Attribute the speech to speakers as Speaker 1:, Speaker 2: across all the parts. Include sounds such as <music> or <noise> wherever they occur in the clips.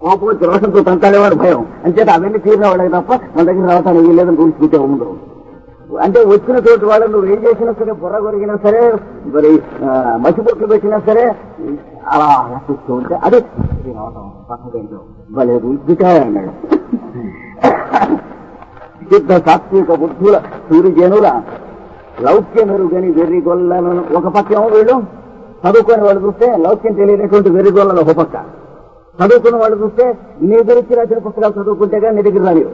Speaker 1: కోపం వచ్చి రోషంతో తంతాడేవాడు భయం. అంచేత అవన్నీ తీరిన వాళ్ళకి తప్ప మన దగ్గర రావటానికి వీల్లేదని రూల్స్ పెట్టే ఉండదు అంటే వచ్చిన తోటి వాళ్ళు నువ్వు ఏం చేసినా సరే బుర్ర కొరిగినా సరే మరి ఆ, మసిబొట్లు పెట్టినా సరే అలా చూస్తూ ఉంటే అదే రావటం పక్కదేంటో భలే రూల్స్ సిద్ధ సాత్విక బుద్ధుల సూర్యజనుల లౌక్య మెరుగని వెర్రిగొల్లను ఒక పక్క ఏమో వీళ్ళు? చదువుకొని వాళ్ళు చూస్తే లౌక్యం తెలియనటువంటి వెర్రిగొల్లలు ఒక పక్క. చదువుకున్న వాళ్ళు చూస్తే నీ గురించి రాసిన పుస్తకాలు చదువుకుంటే కానీ నీ దగ్గర రానివు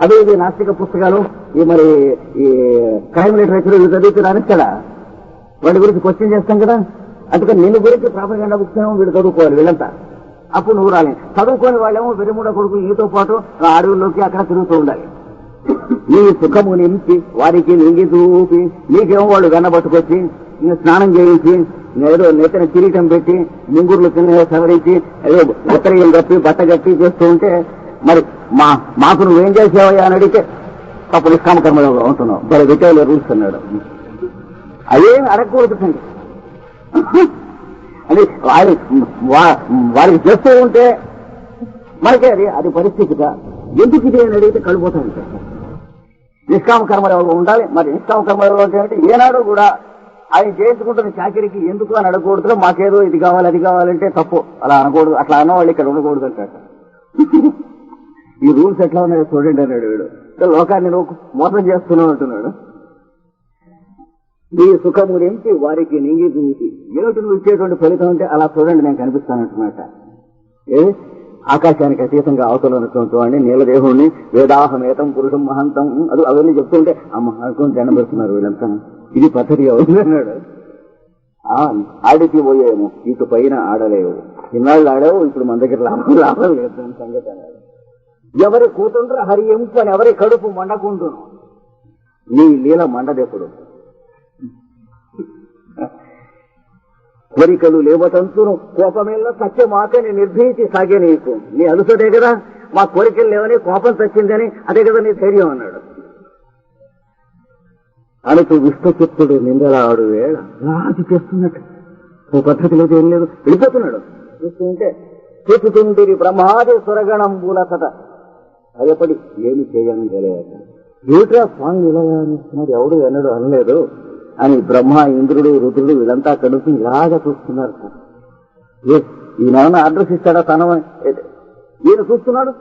Speaker 1: అదే ఇది నాస్తిక పుస్తకాలు. ఈ మరి ఈ క్రైమ్ లిటరేచర్ ఇవి చదివితే కదా వాడి గురించి క్వశ్చన్ చేస్తాం కదా. అందుకని నిన్ను గురించి ప్రాపర్గా బుక్స్ వీడు చదువుకోవాలి వీళ్ళంతా. అప్పుడు నువ్వు రాలి. చదువుకోని వాళ్ళేమో వెరిమూడ కొడుకు ఈతో పాటు ఆ అడవుల్లోకి అక్కడ తిరుగుతూ ఉండాలి. నీ సుఖము నింపి వారికి నింగి చూపి నీకేమో వాళ్ళు వెన్నబట్టుకొచ్చి నీ స్నానం చేయించి ఏదో నెత్తిన కిరీటం పెట్టి ముంగుర్లు కింద సవరించి ఏదో ఉత్తరీయం కప్పి బట్ట కట్టి చేస్తూ ఉంటే మరి మా మాకు నువ్వేం చేసేవయ్యా అని అడిగితే అప్పుడు నిష్కామ ఉంటున్నావు. మరి విటేలో రూల్స్ అన్నాడు అదేం అడగకూడదు అది వారి వా- వారికి చేస్తూ ఉంటే మనకే అది అది పరిస్థితిగా. ఎందుకు ఇది అని అడిగితే కడిపోతూ ఉంటాయి నిష్కామ ఉండాలి. మరి నిష్కామ కర్మలు అంటే ఏనాడు కూడా ఆయన చేయించుకుంటున్న చాకరికి ఎందుకు అని అడగకూడదు మాకేదో ఇది కావాలి అది కావాలంటే తప్పు. అలా అనకూడదు అట్లా అన్నవాళ్ళు ఇక్కడ ఉండకూడదు అంటాడు ఈ రూల్స్ ఎట్లా ఉన్నాయో చూడండి అన్నాడు వీడు. లోకాన్ని మోసం చేస్తున్నావు అంటున్నాడు. నీ సుఖము నుంచి వారికి నింగి చూసి ఏమిటి నువ్వు ఇచ్చేటువంటి ఫలితం అంటే అలా చూడండి నేను కనిపిస్తానంటున్నట ఏ? ఆకాశానికి అతీతంగా అవతల ఉన్నటువంటి వాడిని నీలదేహుణ్ణి వేదాహమేతం పురుషం మహంతం అది అవన్నీ చెప్తుంటే అమ్మ అనుకుని దండం పెడుతున్నారు వీళ్ళంతా. ఇది పద్ధతి అవుతుందన్నాడు ఆ, ఆడికి పోయేమో. ఇటు పైన ఆడలేవు. ఇన్నాళ్ళు ఆడావు ఇప్పుడు మన దగ్గర లాభం లాభం లేదు సంగతి అన్నాడు. ఎవరి కూతుండ్ర హరి ఎంపు అని ఎవరి కడుపు మండకుంటును నీ లీల మండదెప్పుడు? కోరికలు లేవతంతును కోపమేళ్ళ సత్యమాకని నిర్భీతి సాగే నీకు. నీ అలుసదే కదా మా కోరికలు లేవని కోపం తచ్చిందని అదే కదా నీ ధైర్యం అన్నాడు. అనుకు విష్ణుచిత్తుడు నిందలాడు వేళ. రాజు చేస్తున్నట్టు. ఓ పద్ధతి లేదు ఏం లేదు. వెళ్ళిపోతున్నాడు. చూస్తూ ఉంటే చూపుతుండిరి బ్రహ్మాది సురగణం మూలకత భయపడి ఏమి చేయగలేక ఏమిట్రా స్వామి ఇలా అనిస్తున్నారు ఎవడు ఎన్నడు అనలేదు? అని బ్రహ్మ ఇంద్రుడు రుద్రుడు వీళ్ళంతా కడుపు ఇలాగా చూస్తున్నారు ఏ, ఈయన అడ్రస్ ఇస్తాడా తన ఈయన చూస్తున్నాడు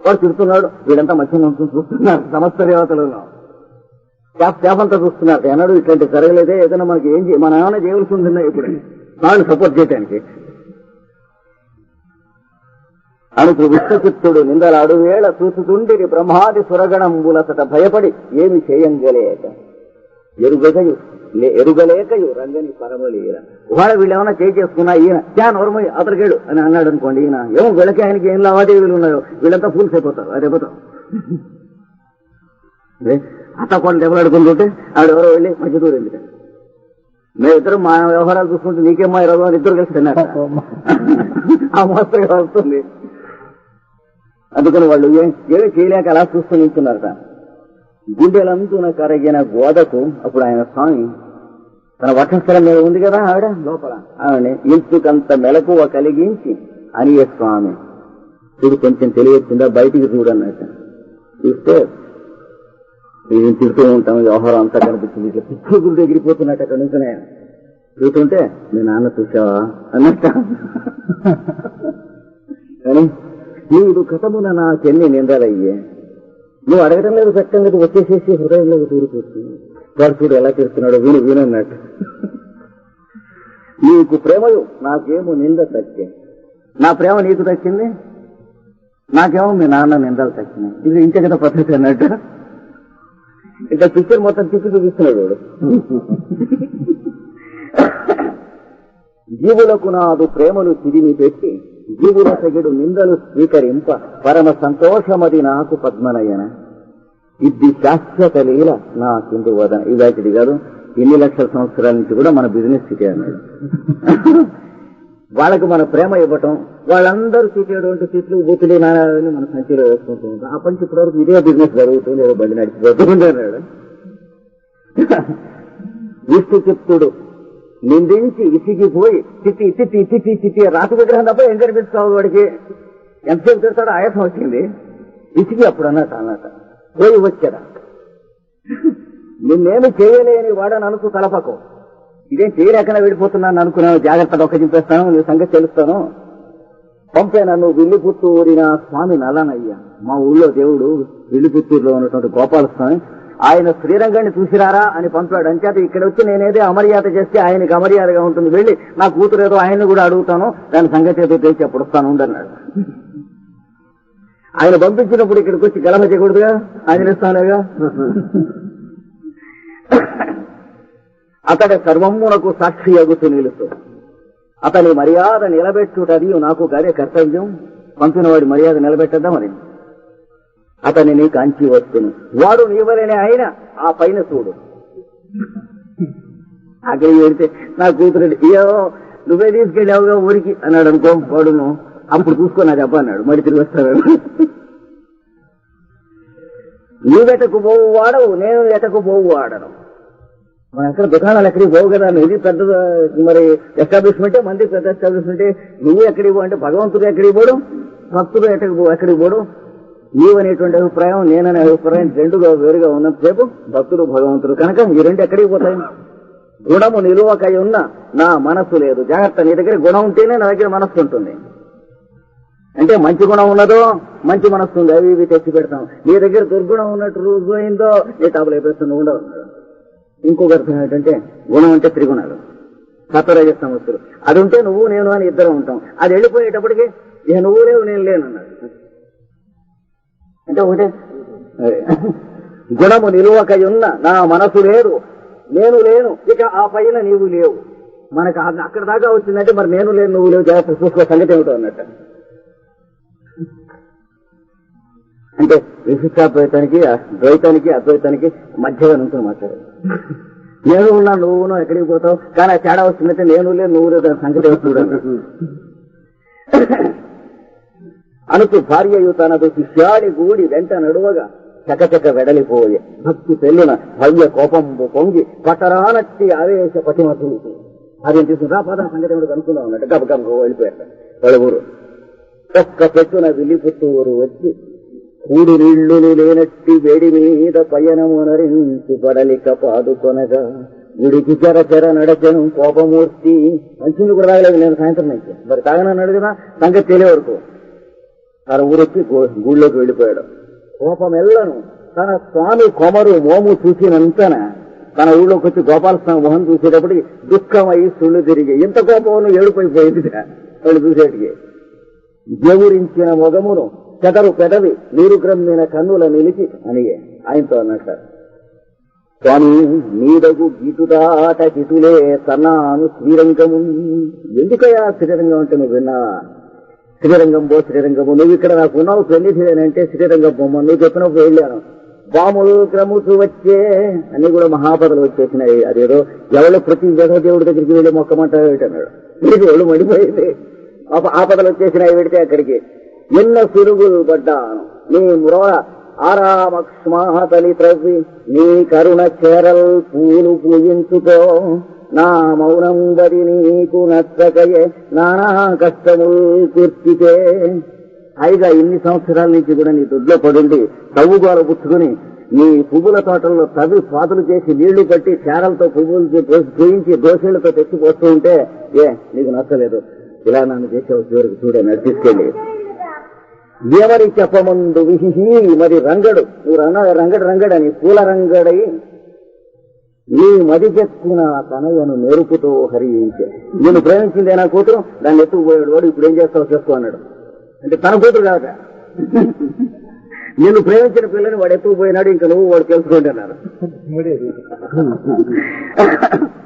Speaker 1: వాడు తిడుతున్నాడు. మధ్యలో ఉంచుకుని చూస్తున్నారు సమస్త దేవతలు స్టాఫ్ చూస్తున్నారు. ఎన్నడూ ఇట్లాంటి జరగలేదే. ఏదైనా మనకి ఏం చేయ మన ఏమైనా చేయవలసి ఉంటుందా ఇప్పుడు? వాళ్ళు సపోర్ట్ చేయడానికి అనుకు విష్ణుచిత్తుడు నిందలాడు వేళ చూసుతుండిరి బ్రహ్మాది సురగణంబులసట భయపడి ఏమి చేయంగలేక. ఎరుగగయు ఎరుగలేకయు రంగని పరమలీల. వాళ్ళ వీళ్ళు ఏమైనా చేయి చేసుకున్నా ఈయన యా నోర్మయ్య అతడికేడు అని అన్నాడు అనుకోండి ఈయన. ఏమో వీళ్ళకి ఆయనకి ఏం లావాదేవీలు ఉన్నాయో. వీళ్ళంతా ఫూల్స్ అయిపోతారు. అది అయిపోతాం <laughs> అత్త కొన్ని దెబ్బలాడుకుంటుంటే ఆవిడెవరో వెళ్ళి మధ్య దూరం వెళ్ళి మేమిద్దరం మా వ్యవహారాలు చూసుకుంటే నీకేమో ఇరవై మంది ఇద్దరు కలిసి తిన్నారు. ఆ మోస్తరుగా వస్తుంది అందుకని వాళ్ళు ఏమీ చేయలేక అలా చూస్తూ నిల్చున్నారట గుండెలంతున కరిగిన గోదకు అప్పుడు ఆయన స్వామి తన వక్షస్థలం మీద ఉంది కదా ఆవిడ? లోపల. ఆవిడని ఇంచుకంత మెలకువ కలిగించి అనియ స్వామి. చూడు కొంచెం తెలియచ్చిందా? బయటికి చూడన్నట్ట. చూస్తే ఇది తిడుతూ ఉంటాం వ్యవహారం అంతా కనిపిస్తుంది. ఇట్లా పిచ్చి గురి ఎగిరిపోతున్నట్టు అక్కడ నుంచునే చూస్తుంటే మీ నాన్న చూసావా అన్నట్ట. కానీ నీవు కథమున నా చెన్ని నిందలయ్యే. నువ్వు అడగడం లేదు చక్కగా వచ్చేసేసి హృదయంలోకి దూరిపోతుంది వాడు చూడు ఎలా చేస్తున్నాడో వీడు వీనన్నట్టు నీకు ప్రేమయు నాకేమో నింద తక్కే నా ప్రేమ నీకు తక్కింది నాకేమో మీ నాన్న నిందలు తక్కినాయి ఇది ఇంకే కదా పద్ధతి అన్నట్టు. ఇంకా పిక్చర్ మొత్తం తిప్పి చూపిస్తున్నాడు వాడు. జీవులకు నాదు ప్రేమలు తిరిగి పెట్టి జీవుల తగిడు నిందలు స్వీకరింప పరమ సంతోషమది నాకు పద్మనయన. ఇది శాశ్వత లీల నా కింది వదన. ఇదాకిది కాదు ఎన్ని లక్షల సంవత్సరాల నుంచి కూడా మన బిజినెస్ సిటీ అన్నాడు. వాళ్ళకి మన ప్రేమ ఇవ్వటం వాళ్ళందరూ తిట్టేటువంటి తిట్లు బూతులు నారాయణని మన సంచిలో వేసుకుంటూ ఉంటాం. ఆ పంచి ఇప్పటివరకు ఇదే బిజినెస్ జరుగుతుంది ఏదో బండి నడిచిపోతుంది అన్నాడు విష్ణు చిత్తుడు నిందించి ఇసిగిపోయి తిట్టి తిట్టి తిట్టి తిట్టి రాతి విగ్రహం తప్ప ఏం కనిపిస్తావు వాడికి? ఎంతసేపు తిడతాడో ఆయాసం వచ్చింది. ఇసిగి అప్పుడు అన్నట్టు అన్నట్టు పోయి వచ్చారా నిన్నేమి చేయలేని వాడని అనుకు తలపకు. ఇదేం చేయలేకనే వెళ్ళిపోతున్నాను అనుకున్నాను జాగ్రత్తగా ఒక్క చింపేస్తాను నీ సంగతి తెలుస్తాను. పంపే నన్ను విల్లిపుత్తూరిన స్వామి నల్లనయ్య. మా ఊళ్ళో దేవుడు విల్లిపుత్తూరులో ఉన్నటువంటి గోపాల స్వామి ఆయన శ్రీరంగాన్ని చూసిరారా అని పంపాడు. అంచేత ఇక్కడ వచ్చి నేనేదో అమర్యాద చేస్తే ఆయనకి అమర్యాదగా ఉంటుంది. వెళ్ళి నా కూతురు ఏదో ఆయన్ని కూడా అడుగుతాను. దాని సంగతి ఏదో తెలిసి అప్పుడు వస్తాను ఉండన్నాడు ఆయన పంపించినప్పుడు ఇక్కడికి వచ్చి గలమ చేయకూడదుగా? ఆయన ఇస్తానుగా? అతడి సర్వమునకు సాక్షి అగుతూ నిలుస్తూ. అతని మర్యాద నిలబెట్టుటది నాకు గారే కర్తవ్యం. పంపినవాడి మర్యాద నిలబెట్టద్దా అతని నీకు కాంచి వస్తును వాడు నీవరనే ఆయన ఆ పైన చూడు. అక్కడికి వెళ్తే నా కూతురు అయ్యో నువ్వే తీసుకెళ్ళావుగా ఊరికి? అన్నాడు అనుకో వాడును. అప్పుడు చూసుకో నాకు దెబ్బ అన్నాడు. మరి తిరిగి వస్తాడు. నీవెటకు పోవు వాడవు. నేను ఎటకు పోవు వాడను. మన ఎక్కడ దుకాణాలు ఎక్కడికి పోవు కదా? ఇది పెద్ద మరి ఎస్టాబ్లిష్మెంటే మంది పెద్ద ఎస్టాబ్లిష్మెంటే నువ్వు ఎక్కడికి పో అంటే భగవంతుడు ఎక్కడికి పోడు? భక్తుడు ఎక్కడికి పో ఎక్కడికి పోడు? నీవు అనేటువంటి అభిప్రాయం నేననే అభిప్రాయం రెండుగా వేరుగా ఉన్నంతసేపు భక్తుడు భగవంతుడు కనుక ఈ రెండు ఎక్కడికి పోతాయి? గుణము నిలువకై ఉన్న నా మనస్సు లేదు. జాగ్రత్త నీ దగ్గర గుణం ఉంటేనే నా దగ్గర మనస్సు ఉంటుంది. అంటే మంచి గుణం ఉన్నదో మంచి మనస్సు ఉంది. అవి ఇవి తెచ్చి పెడతాం. నీ దగ్గర దుర్గుణం ఉన్నట్టు రోజు అయిందో నీ టాపులు అయిపోతుంది ఉండవు ఇంకొక అర్థం ఏంటంటే గుణం అంటే త్రిగుణాలు. సత్వరజ సమస్యలు. అది ఉంటే నువ్వు నేను అని ఇద్దరం ఉంటాం. అది వెళ్ళిపోయేటప్పటికి ఇక నువ్వు లేవు నేను లేను అన్నాడు అంటే ఒకటే? గుణము నిలువకై ఉన్న నా మనసు లేదు నేను లేను ఇక ఆ పైన నీవు లేవు. మనకు అక్కడ దాకా వచ్చిందంటే మరి నేను లేను నువ్వు లేవు జాగ్రత్త చూసుకో సంగతి ఏమిటో అన్నట్టు. అంటే విశిష్టాద్వైతానికి ద్వైతానికి అద్వైతానికి మధ్యగా నుంచి మాట్లాడారు. నేను ఉన్నా నువ్వు ఎక్కడికి పోతావు? కానీ ఆ తేడా వస్తుందంటే నేను లేదు నువ్వు లేదు సంగతి వస్తుంది చూడండి అనుకు భార్యయు తనదు శిష్యాడి గూడి వెంట నడువగా చకచక వెడలిపోయే. భక్తి పెళ్ళున భవ్య కోపంబు పొంగి పటరానట్టి ఆవేశ పటిమతులు. అదేం తీసుకుని రా పద సంగతి ఏమిటో కనుక్కుందాం అన్నట్టు గబ గబ వెళ్ళిపోయారు. వాళ్ళ ఊరు ఒక్క పెట్టున విల్లిపుత్తూరు వచ్చి కూడి నీళ్ళు లేనట్టి వేడి మీద పయనమునరించి పడలిక పాదుకొనగా గుడికి చెర చెర నడచను కోపమూర్తి మంచిని కూడా తాగలేదు నేను సాయంత్రం నుంచి మరి తాగనన్నాడు కదా సంగతి తెలియ వరకు తన ఊరొచ్చి గు- గుళ్ళోకి వెళ్ళిపోయాడు కోపం ఎల్లను తన స్వామి కొమరు మోము చూసినంతన తన ఊళ్ళోకి వచ్చి గోపాలస్వామి మొహం చూసేటప్పటికి దుఃఖమై సుళ్ళు తిరిగి ఇంత కోపం ఏడుపైపోయింది వాళ్ళు చూసేటికి జవురించిన మొగమును చెదరు పెదవి నీరు గ్రమ్మిన కన్నుల నిలిచి అని ఆయనతో అన్నట్టు స్వామి నీదగు గీటుదాట గిటులే సన్నాను శ్రీరంగము. ఎందుకయ్యా శ్రీరంగం అంటే నువ్వు విన్నావా శ్రీరంగం బో శ్రీరంగము. నువ్వు ఇక్కడ నాకు ఉన్నావు పెళ్ళిసేనంటే శ్రీరంగం బొమ్మ నువ్వు చెప్పినప్పుడు వెళ్ళాను. బాములు క్రముసు వచ్చే అన్ని కూడా మహాపదలు వచ్చేసినాయి. అదేదో ఎవరు ప్రతి దేవుడి దగ్గరికి వెళ్ళి మొక్కమంటారు అన్నాడు. ఇది ఒళ్ళు మడిపోయింది. ఆపదలు వచ్చేసినాయి పెడితే అక్కడికి. ఎన్న సిరుగులు పడ్డాను. నీ మ్రోడ ఆరామక్ష్మాతలి త్రవి నీ కరుణ చేరల్ పూలు పూజించుకో. నా మౌనం నీకు నచ్చకయే నానా కష్టములు తీర్చితే. ఐదా ఇన్ని సంవత్సరాల నుంచి కూడా నీ దొడ్లో పడుండి తవ్వుగోల పుచ్చుకుని నీ పువ్వుల తోటల్లో తవి పాతులు చేసి నీళ్ళు కట్టి చేరలతో పువ్వులు పూయించి దోషులతో తెచ్చిపోస్తూ ఉంటే ఏ నీకు నచ్చలేదు. ఇలా నన్ను చేసే చివరికి చూడే తీసుకెళ్ళి. ఏమని చెప్పమందు విహిహి మరి రంగడు. నువ్వు రంగ రంగడు రంగడని పూల రంగడై నీ మదికెత్తిన తనయను నేర్పుతో హరించే నేను ప్రేమించిందే నా కూతురు? దాన్ని ఎత్తుకుపోయాడు వాడు ఇప్పుడు ఏం చేస్తావు చేసుకో అన్నాడు. అంటే తన కూతురు కాదట. నేను ప్రేమించిన పిల్లని వాడు ఎత్తుకుపోయినాడు ఇంకా నువ్వు వాడు తెలుసుకోండి అన్నారు <laughs>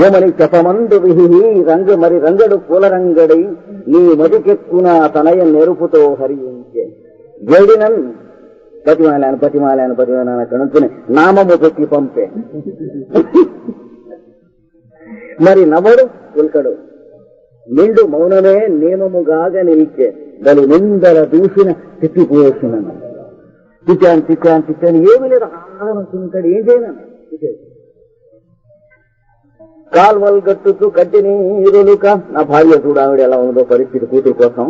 Speaker 1: యోమని చెప్పమందు విహి రంగు మరి రంగడు పూల రంగడై నీ మదికెక్కున తనయ నెరుపుతో హరించే వేడినన్ పతిమాలాను పతిమాలాను పతిమాలాను కనుక్కుని నామము పెట్టి పంపే. మరి నవడు పుల్కడు నిండు మౌనమే నియమముగాగ నిలిచే. దలు నిందల దూసిన తిప్పిపోసిన తిట్టాను తిట్టాను తిట్టాను. ఏమి లేదు. ఆనందింటాడు ఏం చేయను? కాల్వల్ గట్టుకు కట్టి నీరులుక నా భార్య చూడు ఆవిడ ఎలా ఉందో పరిస్థితి కూతురు కోసం.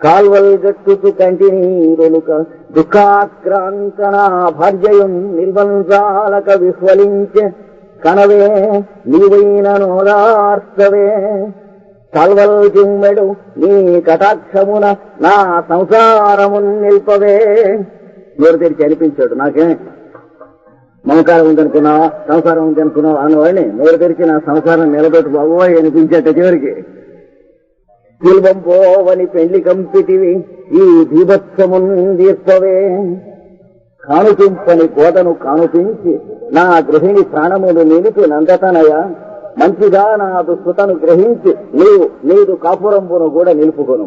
Speaker 1: కాల్వల్ గట్టుతు కంటి నీరులుక దుఃఖాక్రాంత నా భార్యయం నిర్బంధాలక విహ్వలించే కనవే నీవైన నోదార్చవే. కల్వల్ జిమ్మెడు నీ కటాక్షమున నా సంసారమున్ నిల్పవే. నోరు తెరిచి అనిపించాడు నాకే మమకారం ఉందనుకున్నావా? సంసారం ఉందనుకున్నావా? అన్నవాడిని నోరు తెరిచి నా సంసారం నిలబెట్టు బాబోయ్ అనిపించేట చివరికి శిల్వం పోవని పెళ్ళి కంపిటివి ఈ దీభత్సమున్ దీర్పవే కానుపించని కోటను కానుపించి నా గృహిణి ప్రాణములు నిలిపి నందతనయ. మంచిగా నా దుస్థుతను గ్రహించి నీవు నీదు కాపురంబును కూడా నిలుపుకొను.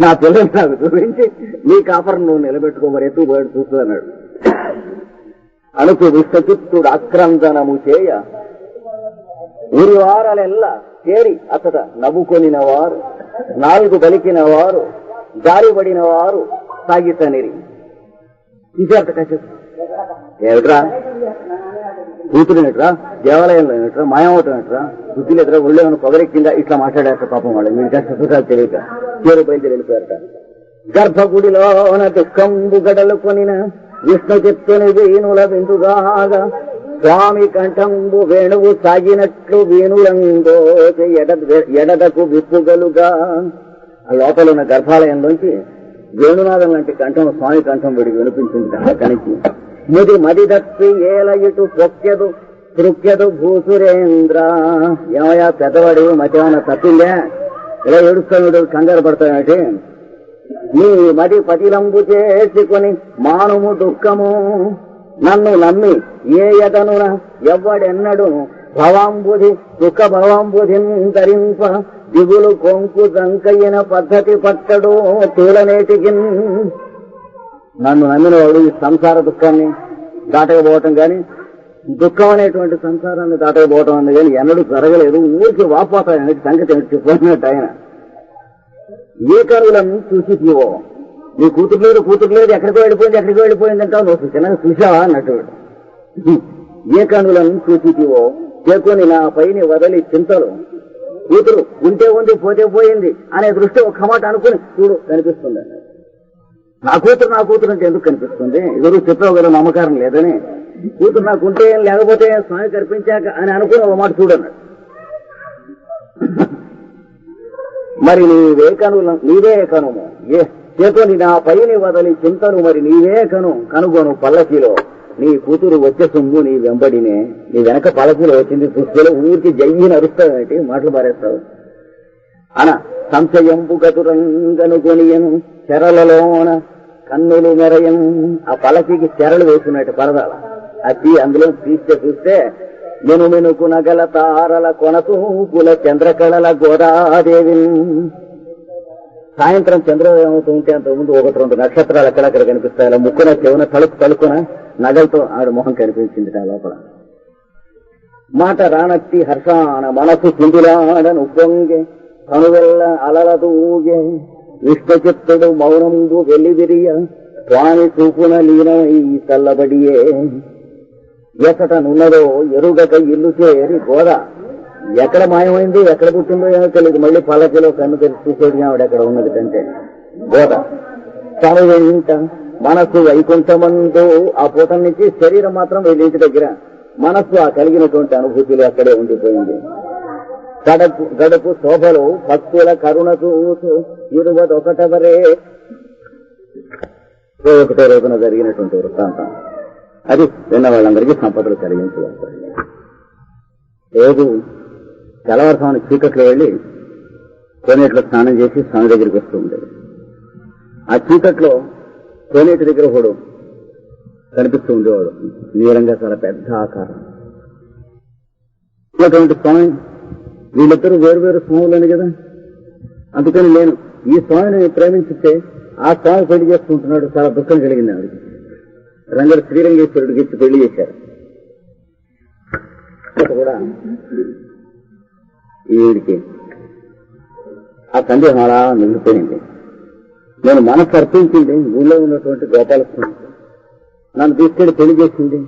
Speaker 1: నా పిల్లలు నాకు చూపించి నీ కాపురం నువ్వు నిలబెట్టుకోమని ఎత్తు చూస్తున్నాడు చూస్తూ అన్నాడు అనుకు విశ్వచిత్తుడు చేయ ఊరి వారలెల్లా చేరి అతడ నవ్వుకొనిన వారు నాలుగు బలికిన వారు జారిబడిన వారు సాగితనిరి. తీసేట కసేపు ఏమిట్రా? కూతురునిట్రా? దేవాలయంలో ఏమిట్రా మాయమవటం ఏమిట్రా బుద్ధి లేదురా ఒళ్ళు ఏమైనా పొగరెక్కిందా? ఇట్లా మాట్లాడారట పాపం వాళ్ళు. మీరు కష్ట సుఖాలు తెలియక. చేరు బయలుదేరి వెళ్ళిపోయారట. గర్భగుడిలోన దుఃఖంబు గడలు కొనిన విష్ణు చెప్తుని వేణుల విందుగాగా స్వామి కంఠంబు వేణువు సాగినట్లు వేణులందో ఎడదకు విప్పుగలుగా. ఆ లోపల ఉన్న గర్భాలయంలోంచి వేణునాథం లాంటి కంఠం స్వామి కంఠం వీడికి వినిపించింది ఆ కనికి ముది మది దప్పి ఏల ఇటు పొక్కెదు భూసురేంద్ర. ఏమయ్యా పెద్దవాడు మధ్యాహ్నం తప్పిందే? ఇలా ఏడుస్తాడు కంగారు పడతాడంటే నీ మది పతిలంబు చేసుకొని మానుము దుఃఖము. నన్ను నమ్మి ఏ యదనున ఎవ్వడెన్నడు భవాంబుధి దుఃఖ భవాంబుధింతరింప దిగులు కొంకు దంకయిన పద్ధతి పట్టడు తూలనేటికి నన్ను నమ్మిన వాడు ఈ సంసార దుఃఖాన్ని దాటకపోవటం కానీ దుఃఖం అనేటువంటి సంసారాన్ని దాటకపోవటం అనేది కానీ ఎన్నడూ జరగలేదు. ఊరికి వాపోతాయని సంగతి ఏమిటి చెప్పినట్టు ఆయన ఏ కరువులను చూసి తీవో నీ కూతురు లేదు కూతురు లేదు ఎక్కడికో వెళ్ళిపోయింది ఎక్కడికో వెళ్ళిపోయింది అంటావు? నువ్వు చిన్నగా చూసావా అన్నట్టు ఏ కనులను చూసి తీవో చేకొని నా పైని వదలి చింతలు. కూతురు ఉంటే ఉంది పోతే పోయింది అనే దృష్టి ఒక్క మాట అనుకుని చూడు కనిపిస్తుంది. నా కూతురు నా కూతురు అంటే ఎందుకు కనిపిస్తుంది? ఎదురు చెప్పావు కదా నమ్మకారం లేదని. కూతురు నాకు ఉంటే లేకపోతే స్వామి కనిపించాక అని అనుకుని ఒక మాట చూడన్నాడు మరి నీవే కను నీవే కనుము. ఏ చేతుని నా పైని వదలి చింతను మరి నీవే కను కనుగొను పల్లకిలో. నీ కూతురు వచ్చే సొమ్ము నీ వెంబడినే. నీ వెనక పల్లకిలో వచ్చింది చూస్తే ఊరికి జయ్యి అరుస్తావేంటి మాటలు పారేస్తావు. అన సంశయంపు గతురంగనుకొనియను చెరలలోన కన్నులు మెరయం ఆ పలకికి చెరలు వేసినట్టు పరదాల. అది అందులో తీస్తే చూస్తే మెను నగల తారల కొనసూపుల చంద్రకళల గోదాదేవి సాయంత్రం చంద్రోదయం అవుతూ ఉంటే అంతకుముందు ముందు ఒకటి రెండు నక్షత్రాలు ఎక్కడెక్కడ కనిపిస్తాయి అలా ముక్కున చెవున తలుపు తలుకున నగలతో ఆవిడ మొహం కనిపించింది ఆ లోపల. మాట రానట్టి హర్షాన మనసు చిందులాడను పొంగే కనువెల్ల అలలదూగే విష్ణుచిత్తుడు మౌనంబు వెల్లివిరియ స్వామి చూపున లీనమై చల్లబడియే. ఎసట నున్నదో ఎరుగక ఇల్లు చేరి గోద ఎక్కడ మాయమైంది ఎక్కడ పుట్టిందో ఏమో తెలియదు మళ్ళీ పల్లకిలో కన్ను తెరిచి చూసేది ఆవిడ ఎక్కడ ఉన్నది అంటే గోద చాలా వెంట మనసు వైకుంఠమందు ఆ పూట నుంచి శరీరం మాత్రం వెళ్ళింటి దగ్గర. మనస్సు ఆ కలిగినటువంటి అనుభూతులు అక్కడే ఉండిపోయింది. గడపు గడపు శోభలు భక్తుల కరుణకు ఇరువదొకటవరే. ఒకటో రోజున జరిగినటువంటి వృత్తాంతం. అది విన్న వాళ్ళందరికీ సంపదలు కలిగించగలుగుతాయి రోజు తెల్లవారుసామని చీకట్లో వెళ్ళి కోనేటిలో స్నానం చేసి స్వామి దగ్గరికి వస్తూ ఉండేది. ఆ చీకట్లో కోనేటి దగ్గర ఒకడు కనిపిస్తూ ఉండేవాడు. నీరంగా చాలా పెద్ద ఆకారం. అటువంటి స్వామి వీళ్ళిద్దరూ వేరు వేరు స్వాములని కదా? అందుకని నేను ఈ స్వామిని ప్రేమించితే ఆ స్వామి పెళ్ళి చేసుకుంటున్నాడు. చాలా దుఃఖం కలిగింది ఆవిడకి. రంగడు శ్రీరంగేశ్వరుడికి ఇచ్చి పెళ్ళి చేశారు. కూడా ఈవిడికి ఆ సందేహం అలా నిండిపోయింది. నేను మనసు అర్పించింది ఊళ్ళో ఉన్నటువంటి గోపాలస్వామి నన్ను తీసుకెళ్ళి పెళ్ళి చేసింది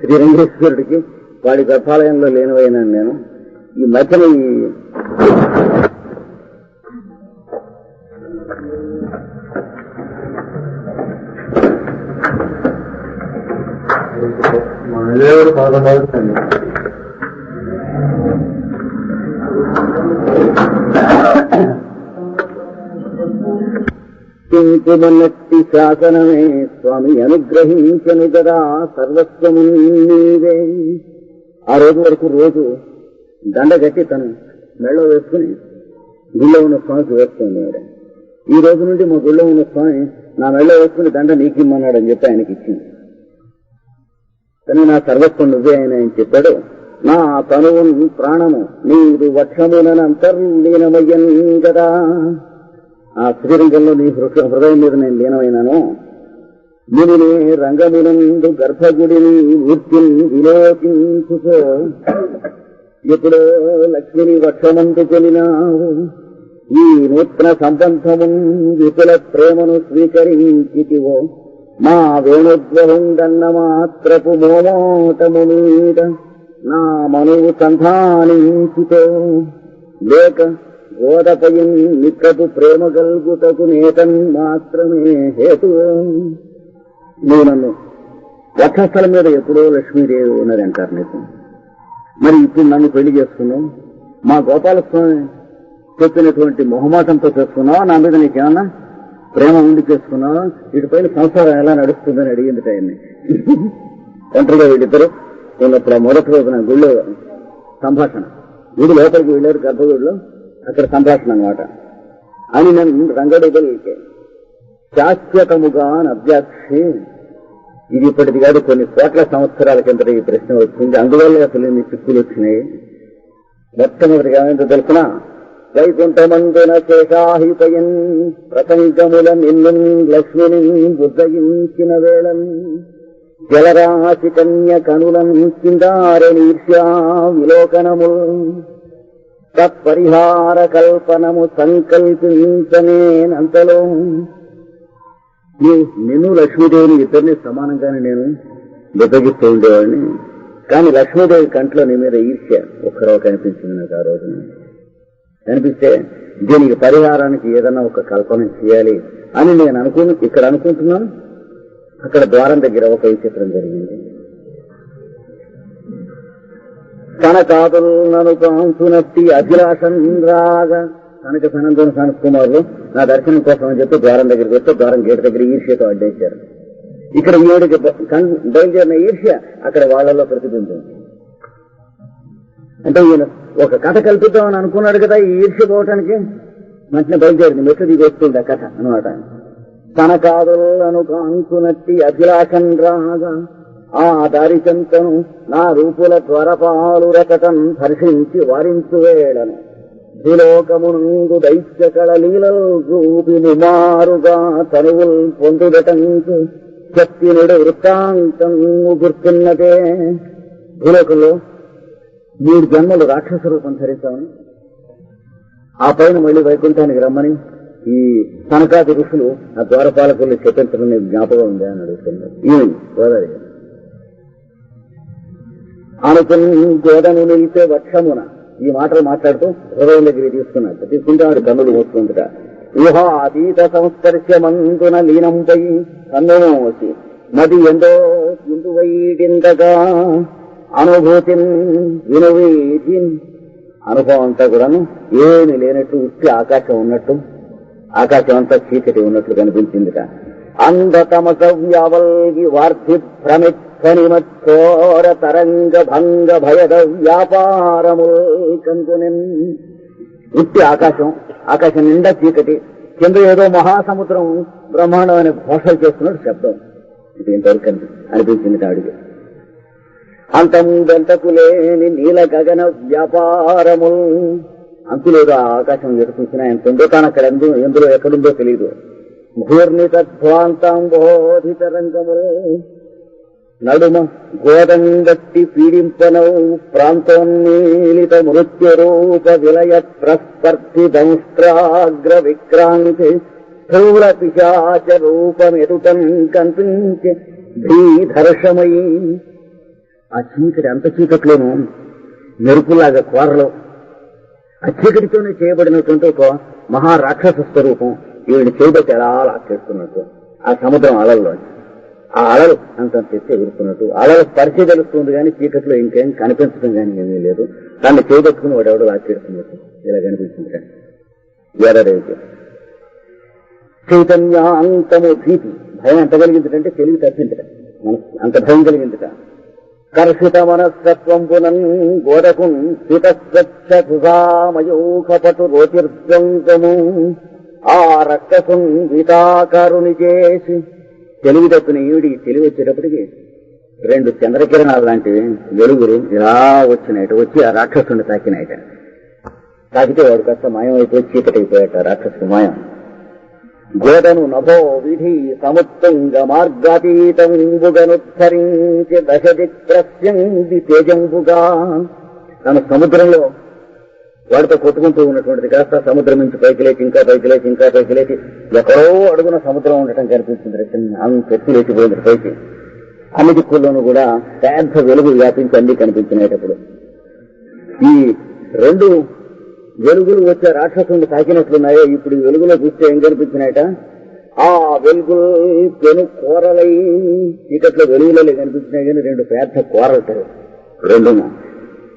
Speaker 1: శ్రీరంగేశ్వరుడికి. వాడి గర్భాలయంలో లేనివైనాను నేను ఈ మధ్యన ఈ
Speaker 2: మహిళలు
Speaker 1: శాసనమే స్వామి అనుగ్రహించను కదా సర్వస్వము నీవే. ఆ రోజు వరకు రోజు దండ కట్టి తను మెళ్ళ వేసుకుని గుళ్ళో ఉన్న స్వామికి వేసుకున్నాడు ఈ రోజు నుండి మా గుళ్ళో ఉన్న స్వామి నా మెళ్ళ వేసుకుని దండ నీకిమ్మన్నాడని చెప్పి ఆయనకి ఇచ్చింది. కానీ నా సర్వస్వం నువ్వే ఆయన ఆయన చెప్పాడు. నా తనువు ప్రాణము నీరు వక్షమునంతర్లీనమయ్యన్ కదా ఆ శ్రీరంగంలో నీ హృదయం మీద నేను లీనమైనాను. మునినే రంగమునందు గర్భగుడిని మూర్తిని విలోకించుకో ఎప్పుడో లక్ష్మిని వక్షమందు కొలినావు ఈ నూతన సంబంధము విపుల ప్రేమను స్వీకరించితివో. మా వేణుద్వహుండన్న మాత్రపు మోమోటము మీద నా మనువు సంధానించితో. లేక గోదపయం నిక్కపు ప్రేమ కల్గుటకు నేతన్ మాత్రమే హేతు. నువ్వు నన్ను వక్షస్థలం మీద ఎప్పుడో లక్ష్మీదేవి ఉన్నది అంటారు నీకు. మరి ఇప్పుడు నన్ను పెళ్ళి చేసుకున్నావు. మా గోపాలస్వామి చెప్పినటువంటి మొహమాటంతో చేసుకున్నావా? నా మీద నీకేమన్నా ప్రేమ ఉండి చేసుకున్నావా వీటిపైన సంసారం ఎలా నడుస్తుందని అడిగింది ఆయన్ని. ఒంటరిగా వీళ్ళిద్దరు ఉన్నప్పుడు మొదటి రోజున గుళ్ళో సంభాషణ. గుడి లోపలికి వెళ్ళారు గర్భగుడిలో అక్కడ సంభాషణ అన్నమాట. అని నన్ను రంగడుగలిగే శాశ్వతముగా అభ్యాక్షి ఇది ఇప్పటిది కాదు కొన్ని కోట్ల సంవత్సరాల కింద ఈ ప్రశ్న వచ్చింది. అందువల్ల అసలు ఇన్ని చిక్కులు వచ్చినాయి. మొట్టమొదటిగా ఏమైందో తెలుసిన? వైకుంఠమందున శేషాహితయన్ ప్రసంగముల నిన్ను లక్ష్మిని ఉద్దయించిన వేళం. జలరాశి కన్య కనులం చిందారణీర్ష్యా విలోకనము. తత్పరిహార కల్పనము సంకల్పించనేనంతలో. నీ- నిన్ను లక్ష్మీదేవిని ఇద్దరిని సమానంగానే నేను బుద్ధగిస్తూ ఉండేవాడిని. కానీ లక్ష్మీదేవి కంట్లో నీ మీద ఈర్ష్య ఒక్కరో కనిపించింది నాకు ఆ రోజున కనిపిస్తే దీనికి పరిహారానికి ఏదైనా ఒక కల్పన చేయాలి అని నేను అనుకుని ఇక్కడ అనుకుంటున్నాను. అక్కడ ద్వారం దగ్గర ఒక విచిత్రం జరిగింది. తన నన్ను కాంచునట్టి అభిలాషం రాగా. కనక సనందన సనత్కుమారులు నా దర్శనం కోసం అని చెప్పి ద్వారం దగ్గరికి వస్తే ద్వారం గేట్ దగ్గర ఈర్ష్యతో అడ్డేశారు. ఇక్కడ ఏడుకి బయలుదేరిన ఈర్ష్య అక్కడ వాళ్ళలో ప్రతిబింబించింది. అంటే ఈయన ఒక కథ కల్పిద్దామని అనుకున్నాడు కదా ఈ ఈర్ష్య పోవటానికి. వెంటనే బయలుదేరింది. మెట్లు దిగి ఆ కథ అనమాట కనకాదులను కాంచునట్టి అభిలాషం రాగా ఆ దారి చెంతను నా రూపుల త్వరపాలు రకటం హర్షించి వారించు వేళను. భూలోకమునందు దైత్య కళలీలలు రూపిని మారుగా తనువుల్ పొందుదటంకు శక్తినుడు వృత్తాంతం గుర్తున్నదే భూలోకంలో మూడు జన్మలు రాక్షస రూపం ధరించామని ఆ పైన మళ్ళీ వైకుంఠానికి రమ్మని ఈ సనకాది ఋషులు ఆ ద్వారపాలకుల్ని చెప్పించడం జ్ఞాపకం ఉంది అని అడుగుతున్నారు. ఈమె గోదావరి అనుకుని గోదను నిలిపే వక్షమున ఈ మాటలు మాట్లాడుతూ హృదయం దగ్గర తీసుకున్నాడు తీసుకుంటే ఆవిడ కన్నులు మూసుకుంటుట. ఊహా అతీత సంస్కర్శమందున లీనంపై కన్ను వచ్చి నది ఎంతో ఇందువైడిందగా అనుభూతి వినవేది అనుభవం అంతా కూడాను ఏమి లేనట్టు ఉట్టి ఆకాశం ఉన్నట్టు ఆకాశం అంతా చీకటి ఉన్నట్లు కనిపించిందిట. అంధతమస వ్యావల్గి వార్ధి భ్రమిత్వనిమత్కోర తరంగ భంగ భయద వ్యాపారముల్ ఉట్టి ఆకాశం ఆకాశం నిండా చీకటి కింద ఏదో మహాసముద్రం బ్రహ్మాండం అనే ఘోషలు చేస్తున్నాడు శబ్దం. ఇది ఇంతవరకు అనిపించింది ఆవిడికి. అంతముందెంతకు లేని నీల గగన వ్యాపారము అంతులేదు ఆ ఆకాశం ఎటు చూసినా ఎంత ఉందో తాను అక్కడ ఎందు ఎందులో ఎక్కడుందో తెలియదు భూర్ణితధ్వాంతాంబోధిత నడుమ గోదంగట్టి పీడింపనౌ ప్రాంతోన్మీలిత మృత్యు రూప విలయ ప్రస్పర్శి దంస్త్రాగ్ర విక్రాంతి స్థూల పిశాచ రూపమెదుటం కనిపించే భీధర్షమయీ ఆ చీకటి అంత చీకట్లోనూ మెరుపులాగా కోరలో. ఆ చీకటితోనే చేయబడినటువంటి ఒక మహా రాక్షస స్వరూపం ఈవిని చేయబట్టి ఎలా లాక్కేస్తున్నట్టు ఆ సముద్రం అలల్లో. ఆ అలలు అంత తెచ్చి ఎగురుతున్నట్టు. అలలు స్పర్శ తెలుస్తుంది కానీ చీకట్లో ఇంకేం కనిపించడం కానీ ఏమీ లేదు. దాన్ని చేయబట్టుకుని వాడెవడో లాక్కేస్తున్నట్టు ఇలా కనిపించింది కానీ. ఏడాది చైతన్యాంతము భీతి. భయం ఎంత కలిగిందిటంటే తెలివి తప్పిందట మనసు అంత భయం కలిగిందిట. కర్షిత మనస్తత్వం పునన్ గోడకున్ స్థితస్వచ్ఛుధామయూఖపటు ఆ రక్కసున్ గీతాకారుని చేసి తెలివి తప్పిన ఈవిడికి తెలివి వచ్చేటప్పటికి రెండు చంద్రకిరణాలు లాంటివి వెలుగురు ఇలా వచ్చినాయట వచ్చి ఆ రాక్షసుని తాకినాయట. తాకితే వాడు కాస్త మాయం అయిపోయి చీకటైపోయాట రాక్షసుడు మాయం. గోడను నభో విధి సముత్తుంగ మార్గాతీతంబుగనుద్ధరించి దశది ప్రస్యంది తేజంబుగా. తన సముద్రంలో వాడితో కొట్టుకుంటూ ఉన్నటువంటిది కాస్త సముద్రం నుంచి పైకి లేచి ఇంకా పైకి లేచి ఇంకా పైకి లేచి ఎక్కడో అడుగున సముద్రం ఉండటం కనిపిస్తుంది చిన్న అంత పెట్టి లేచిపోయింది పైకి. అన్ని దిక్కుల్లోనూ కూడా పెద్ద వెలుగు వ్యాపించి అన్ని కనిపించినప్పుడు ఈ రెండు వెలుగులు వచ్చే రాక్షసుని తాకినట్లున్నాయో ఇప్పుడు వెలుగులో చూస్తే ఏం కనిపించినాయట? ఆ వెలుగులు పెను కూరలై ఇకట్లో వెలుగులలో కనిపించినాయి కానీ రెండు పెద్ద కూరలు తెరవు రెండు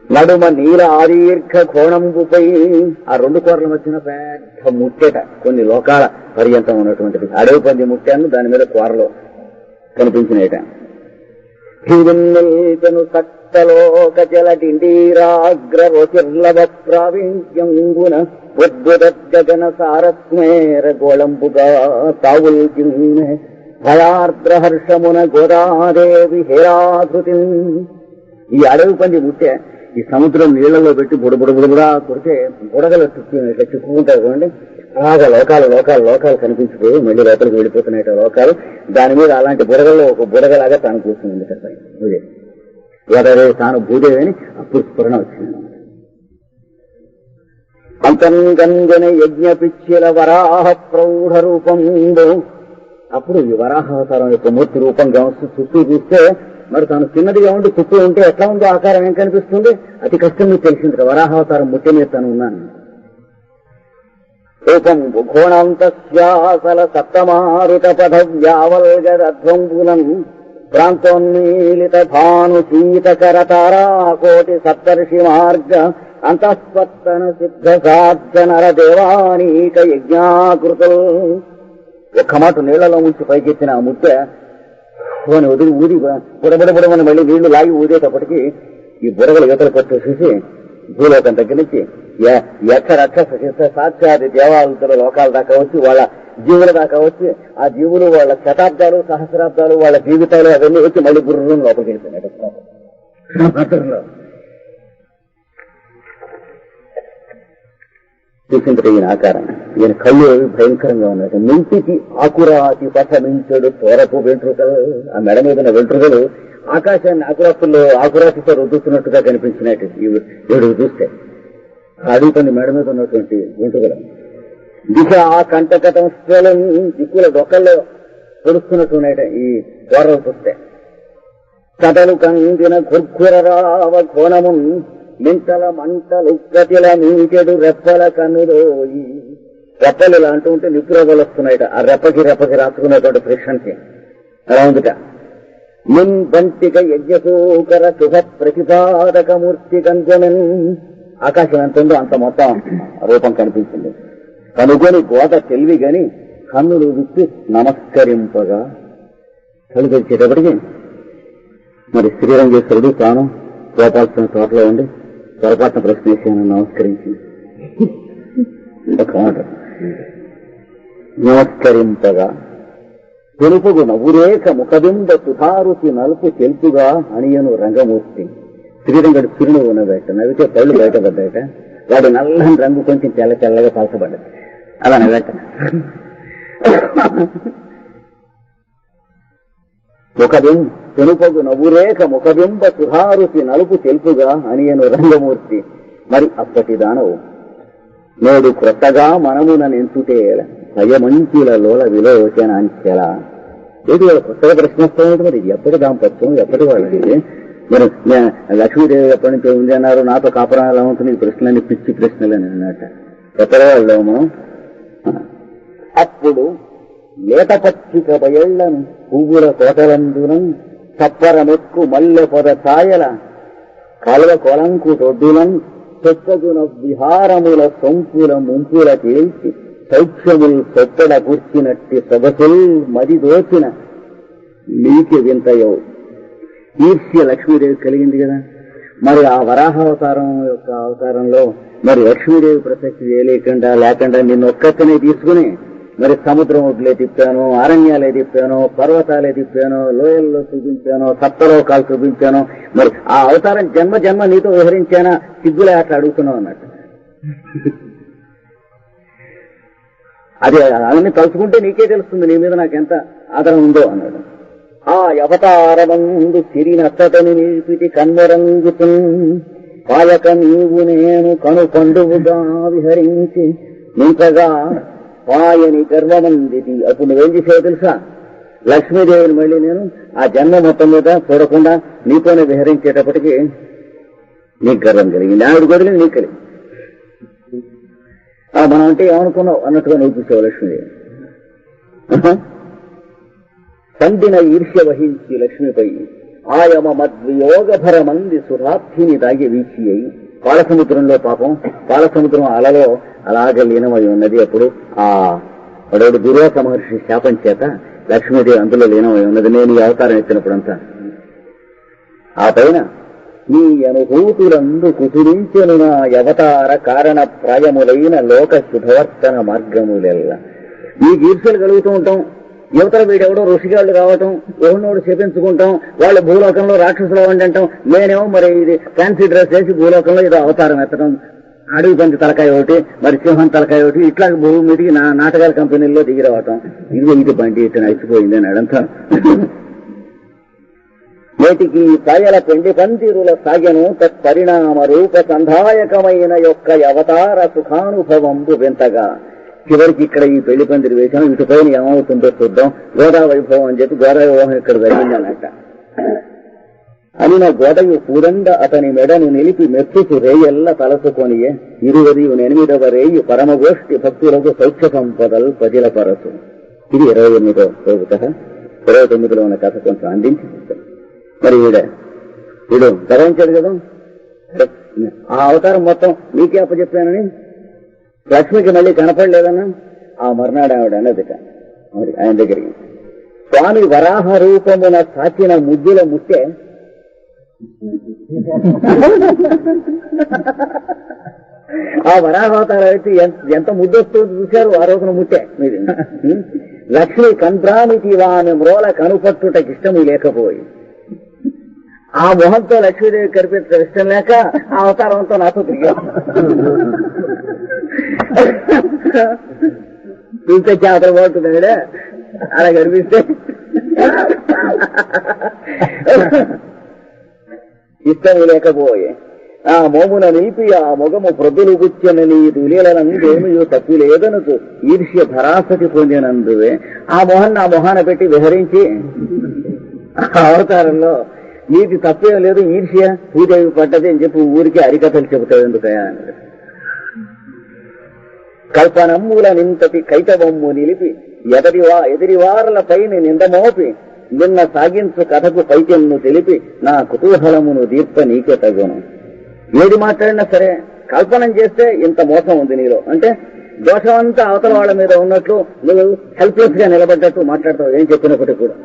Speaker 1: నడుమ నీల ఆదీర్ఘ కోణంబుపై ఆ రెండు కూరల మధ్యన పెద్ద ముట్టెట. కొన్ని లోకాల పర్యంతం ఉన్నటువంటిది. అడవి పంది ముట్టాను దాని మీద కూరలు కనిపించినాయట. హిరున్నెల్పెను సక్తలోక జలటిండీరాగ్రవచిర్లవ ప్రావీణ్యంగున ఉద్భుతగన సారస్మేర గోళంబుగా తావుల్ భయార్ద్రహర్షమున గోదాదేవి హేరాధృతి. ఈ అడవి పంది ముట్టే ఈ సముద్రం నీళ్ళలో పెట్టి బుడబుడ బుడబుడా కొడితే బుడగలు ఇట్లా చిక్కుకుంటారు చూడండి. అలాగ లోకాలు లోకాలు లోకాలు కనిపించిపోయి మళ్ళీ లోపలికి వెళ్ళిపోతున్నాయి లోకాలు. దాని మీద అలాంటి బుడగల్లో ఒక బుడగలాగా తాను కూర్చుంది కదా భూదేవి ఎవరే తాను భూదేవి అని అప్పుడు స్ఫురణ వచ్చింది. అంతంగంజన యజ్ఞ పిచ్చిల వరాహ ప్రౌఢ రూపం అప్పుడు ఈ వరాహావతారం యొక్క మూర్తి రూపంగా వస్తూ చుట్టూ చూస్తే మరి తాను చిన్నదిగా ఉండి చుట్టూ ఉంటే ఎట్లా ఉందో ఆకారం ఏం కనిపిస్తుంది? అతి కష్టం మీకు తెలిసింది వరాహావతారం ముట్టి మీద తను ఉన్నాను. రూపం భుఘోణాంతస్యాసల సప్తమారుత పద వ్యావల్గరధ్వంబులం ప్రాంతోన్మీలిత భాను శీతకర తారాకోటి సప్తర్షి మార్గ అంతఃపత్తన సిద్ధ సాధ్య నర దేవానీక యజ్ఞాకృతులు ఒక్క మాట నీళ్ళలో ముంచి పైకెత్తిన ఆ ముట్టె పోని వదిలి ఊది బుడబుడబుడమని మళ్ళీ నీళ్ళు లాగి ఊదేటప్పటికి ఈ బుడగలు యువతలు పట్టేసేసి భూలోకం దగ్గర నుంచి ఎక్కడక్కడ ఎక్కడ సాక్షాది దేవాలతుల లోకాల దాకా వచ్చి వాళ్ళ జీవుల దాకా వచ్చి ఆ జీవులు వాళ్ళ శతాబ్దాలు సహస్రాబ్దాలు వాళ్ళ జీవితాలు అవన్నీ వచ్చి మళ్ళీ గుర్రం లోపలికి వెళ్ళిపోయినాడు చూసింది ఈయన ఆకారం. ఈయన కళ్ళు భయంకరంగా ఉన్నట్టు మింటికి ఆకురాతి పట్ట మించడు తోరపు వెంట్రుకలు ఆ మెడ మీద ఉన్న వెంట్రుకలు ఆకాశాన్ని ఆకురాకుల్లో ఆకురాతితో రుద్దుతున్నట్టుగా కనిపించినట్టు ఏడు చూస్తే. అడుగుతుంది మెడ మీద ఉన్నటువంటి వెంట్రుకలు. దిశ ఆ కంటకటం స్థలం దిక్కుల డొక్కల్లో పొడుస్తున్నట్టు ఈ తోరలు చూస్తే. కథలు కందిన గుర్గురరావ కోణము మింతల మంటలు గతిల నీకెడు రెప్పల కన్నులోయి రెప్పలు ఇలా అంటూ ఉంటే నిప్పురోగలు వస్తున్నాయట ఆ రెప్పకి రెప్పకి రాసుకునేటువంటి ఫ్రిక్షన్కి అలా ఉందిట? మిన్ బంతిక యజ్ఞసూకర సుఖ ప్రతిపాదక మూర్తి కంజనన్ ఆకాశం ఎంత ఉందో అంత మొత్తం రూపం కనిపించింది. కనుగొని గోద తెలివి గని కన్నులు విప్పి నమస్కరింపగా కళ్ళు తెరిచేటప్పటికి మరి శ్రీరంగేశ్వరుడు తాను గోపాలస్వామి తోటలో ఉండి పొరపాటున ప్రశ్న వేసాను నమస్కరించి. ఒక మాట. నమస్కరింపగా. తెలుపుగు నవ్వురేక ముఖబింబ సుధారుచి నలుపు తెలుపుగా అణియను రంగమూర్తి. శ్రీరంగడు చిరునవ్వు ఉన్నదట నవ్వితే పళ్ళు బయటపడ్డాయట. వాడు నల్లని రంగు కొంచెం తెల్ల తెల్లగా పలసపడ్డది అలా నవ్వట. ముఖబిం తెలుపగు నవ్వురేఖ ముఖబింబ సుధారుచి నలుపు తెలుపుగా అనియను రంగమూర్తి. మరి అప్పటి దానవు. నేడు క్రొత్తగా మనమున నెంచుటే భయమంచుల లోల విలోచనాంచెల ఏది వాళ్ళ కొత్తగా ప్రశ్నిస్తామేంటి మరి? ఎప్పటి దాంపత్యం? ఎప్పటి వాళ్ళది? మరి లక్ష్మీదేవి ఎప్పటి నుంచో ఉంది అన్నారు నాతో కాపురం ఎలా ఉంటుంది ప్రశ్నలన్నీ పిచ్చి ప్రశ్నలని అని అన్నట్ట. ఎక్కడ వెళ్ళాము? అప్పుడు లేతపచ్చిక పచ్చిక పువ్వుల పువ్వుల కోటలందున చప్పరమెక్కు మల్లె పొద ఛాయల కలవ కొలంకు తొడ్డులం చెత్తగున విహారముల సొంపుల ముంపుల తేల్చి సౌఖ్యములు సొత్తడ కూర్చినట్టి సొగసుల్ మది దోచిన నీకి వింతయో. ఈర్ష్య లక్ష్మీదేవి కలిగింది కదా. మరి ఆ వరాహ అవతారం యొక్క అవతారంలో మరి లక్ష్మీదేవి ప్రసక్తి చేయలేకుండా లేకుండా నిన్ను ఒక్కతనే తీసుకుని మరి సముద్రం ఒడ్లే తిప్పాను అరణ్యాలే తిప్పాను పర్వతాలే తిప్పాను లోయల్లో చూపించాను సప్తలోకాలు చూపించాను. మరి ఆ అవతారం జన్మ జన్మ నీతో విహరించానా? సిగ్గులే అట్లా అడుగుతున్నావు అన్నట్టు. అది అవన్నీ తలుచుకుంటే నీకే తెలుస్తుంది నీ మీద నాకెంత ఆదరణ ఉందో అన్నాడు. ఆ అవతారమందు సిరినత్తని నిలిపిటి కన్మరంగుతు. పాయక నీవు నేను కను పండువుగా విహరించి నింపగా పాయని గర్వమందిది అప్పుడు నువ్వేం చేసావు తెలుసా? లక్ష్మీదేవిని మళ్ళీ నేను ఆ జన్మ మొత్తం మీద చూడకుండా నీతోనే విహరించేటప్పటికి నీకు గర్వం కలిగింది. ఆవిడ వదిలి నీకు కలిగింది. ఆ, మనం అంటే ఏమనుకున్నావు? అన్నట్టుగా నువ్వు చూసావు లక్ష్మీదేవి. పండిన ఈర్ష్య వహించి లక్ష్మిపై ఆయమ మద్వియోగభర మంది సురార్థిని దాగి వీచి అయి పాలసముద్రంలో పాపం పాలసముద్రం అలలో అలాగే లీనమై ఉన్నది. అప్పుడు ఆ వాడోడు దుర్వాస మహర్షి శాపం చేత లక్ష్మీదేవి అందులో లీనమై ఉన్నది. నేను ఈ అవతారం ఎత్తినప్పుడంతా. ఆ పైన నీ అనుభూతులందు కుసురించెను నా అవతార కారణ ప్రాయములైన లోక శుభవర్తన మార్గములెల్ల. ఈ ఈర్ష్యలు కలుగుతూ ఉంటాం. యువతల వీడెవడో ఋషిగాళ్ళు కావటం ఎవరినోడు చేపించుకుంటాం వాళ్ళ భూలోకంలో రాక్షసులు అవ్వండి అంటాం నేనేమో మరి ఇది ఫ్యాన్సీ డ్రెస్ వేసి భూలోకంలో ఏదో అవతారం ఎత్తడం అడవి పంచి తలకాయ ఒకటి మరి సింహం తలకాయ ఒకటి ఇట్లా భూమి మీదకి నా నాటకాల కంపెనీల్లో దిగి రావటం ఇదిగో ఇది బండి ఇతను అయిపోయింది అని అడంతా నేటికి పాయల పెండి పందిరుల సాగను తత్పరిణామ రూప సంధాయకమైన యొక్క అవతార సుఖానుభవంబు వింతగా. చివరికి ఇక్కడ ఈ పెళ్ళి పందిరి వేశాం ఇటు పైన ఏమవుతుందో చూద్దాం. గోదా వైభవం అని చెప్పి గోదా వివాహం ఇక్కడ జరిగింది అన్నట్ట అని నా గోడయు అతని మెడను నిలిపి మెచ్చుచు రేయెల్ల తలసుకొనియే ఇరువది ఎనిమిదవ పరమగోష్ఠి భక్తులకు సౌఖ్య సంపదలు ప్రజల పరచు ఇది ఇరవై ఎనిమిదో రోజు కథ ఇరవై తొమ్మిదిలో ఉన్న కథ కొంచెం అందించి మరి వీడ వీడు గర్వించాడు కదా ఆ అవతారం మొత్తం నీకే అప్పచెప్పానని లక్ష్మికి మళ్ళీ కనపడలేదన్నా ఆ మర్నాడు ఆవిడ అన్నదిట మరి ఆయన దగ్గరికి స్వామి వరాహ రూపమున సాచిన ముద్దుల ముట్టే ఆ వరాహవతారం అయితే ఎంత- ముద్దొస్తుందో చూశారు ఆ రోజున ముట్టే. మీరు <laughs> లక్ష్మి కంద్రానికి వాని మ్రోల కనుపట్టుటకి ఇష్టము లేకపోయి. ఆ మొహంతో లక్ష్మీదేవి కనిపించడం ఇష్టం లేక ఆ అవతారంతో నాతో తిరిగా. చూస్తే చేపలు బాగుంటుంది అలా కనిపిస్తే. ఇష్టము లేకపోయే ఆ మోమున నీపి ఆ మొగము ప్రొద్దులు గుచ్చనని దులీలనందేమియో తప్పు లేదనుకు ఈర్ష్య భరాసతి పొందినందువే. ఆ మొహన్ ఆ మొహాన పెట్టి విహరించి అవతారంలో నీది తప్పేం లేదు ఈర్ష్య పూజ పడ్డది అని చెప్పి ఊరికి అరికథలు చెబుతావు ఎందుకయా అన్నాడు కల్పనమ్ముల నింతటి కైతవమ్ము నిలిపి ఎదరివా ఎదిరివారులపైన నిందమోపి నిన్న సాగించు కథకు పైకెన్ను తెలిపి నా కుతూహలమును దీర్ప నీకే తగును ఏది మాట్లాడినా సరే కల్పనం చేస్తే ఇంత మోసం ఉంది నీలో. అంటే దోషం అంతా అవతల వాళ్ళ మీద ఉన్నట్లు నువ్వు హెల్ప్లెస్గా నిలబడ్డట్టు మాట్లాడతావు ఏం చెప్పినప్పటికీ కూడా.